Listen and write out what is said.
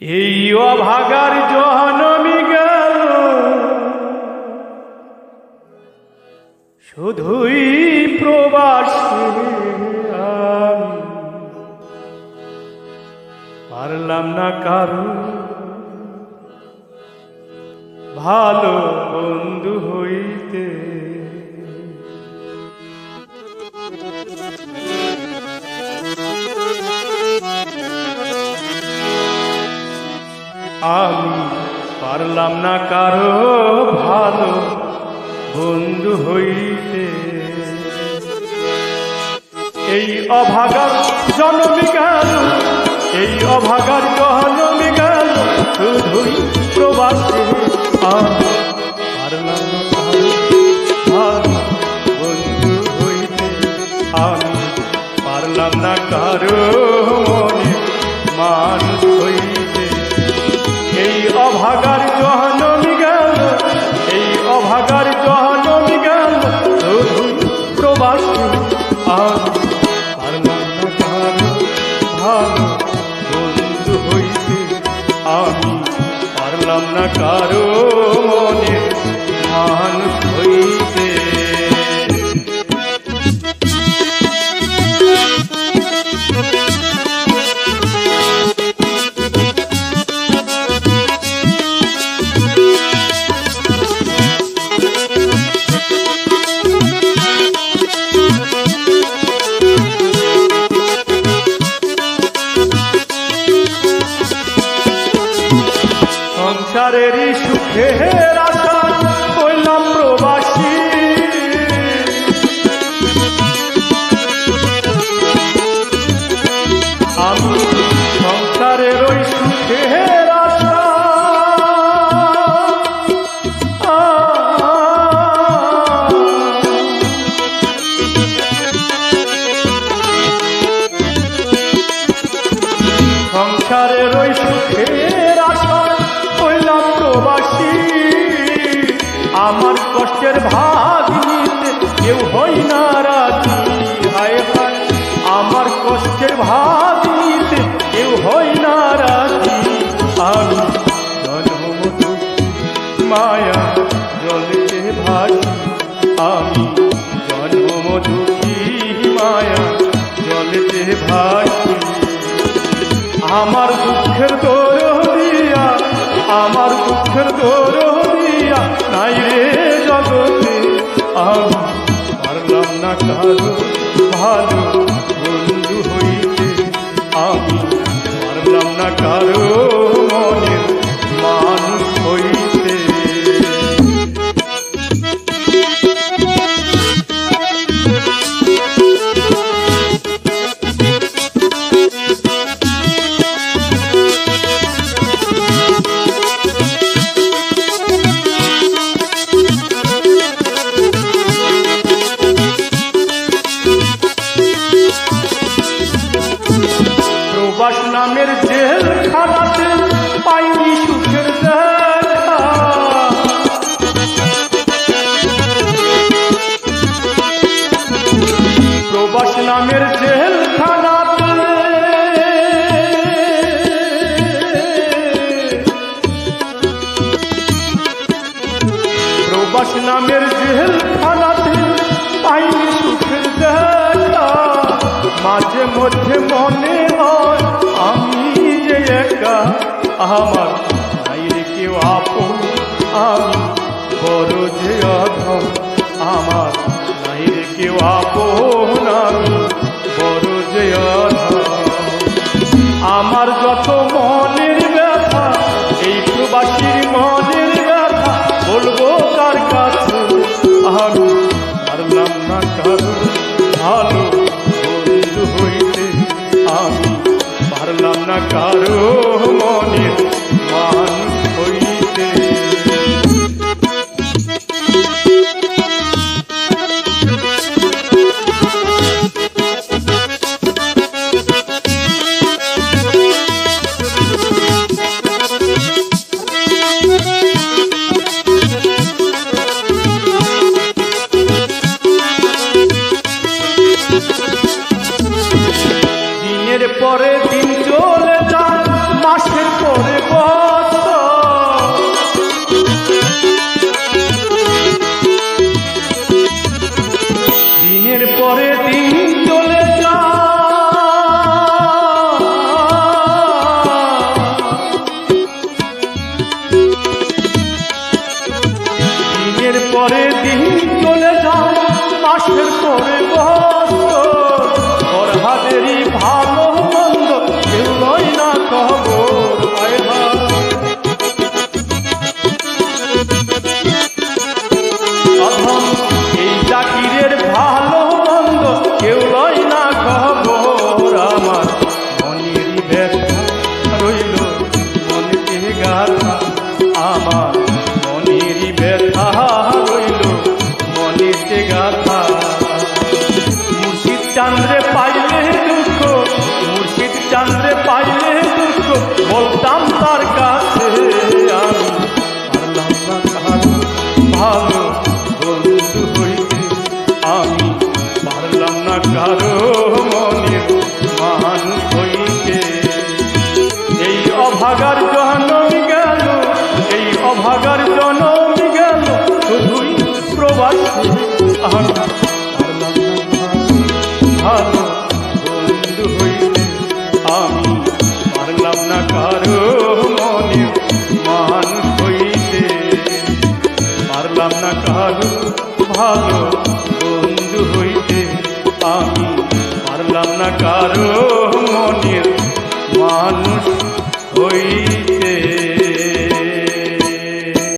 এই অভাগার জহনমি গেল। শুধুই প্রবাসী পারলাম না কারও ভালো বন্ধু হইতে। পারলাম না কারও ভালো বন্ধু হইতে। এই অভাগার জন্মে গেল, এই অভাগার জন্মে গেল, শুধুই প্রবাসে পারলাম ভালো বন্ধু হইতে। আমি পারলাম না কারও মনে মানুষ হইতে। এই অভাগার পারলাম সংসারেরই সুখের কষ্টের ভাগ নিতে কেউ হই না রাজি। হায় হায়, আমার কষ্টের ভাগ নিতে কেউ হই না রাজি। আমি মায়া জলতে ভাসি। আমি জন্মমধু মায়া জলতে ভাসি। আমার দুঃখের দোর দিয়া আমার দুঃখের দোর দিয়া নাই রে জগতে আমি পারলাম না কারও ভালো বন্ধু হইতে। আমি পারলাম না কারও প্রবাস নামের জেল খানাতে পাইনি সুখের দেখা। প্রবাস নামের জেল খানাতে প্রবাস নামের জেল খানাতে পাইনি সুখের দেখা। মাঝে মধ্যে মনে হয় আমি যে একা আমার কারও পরে দিন চলে যাও মাসের পরে বছর মনের মানুষ হইতে। এই অভাগার জনম গেল, এই অভাগার জনম গেল, শুধুই প্রবাসী ভালো বন্ধু হইতে। আমি পারলাম মনে ভালো বন্ধু হইতে। আমি পারলাম না কারও মনের মানুষ হইতে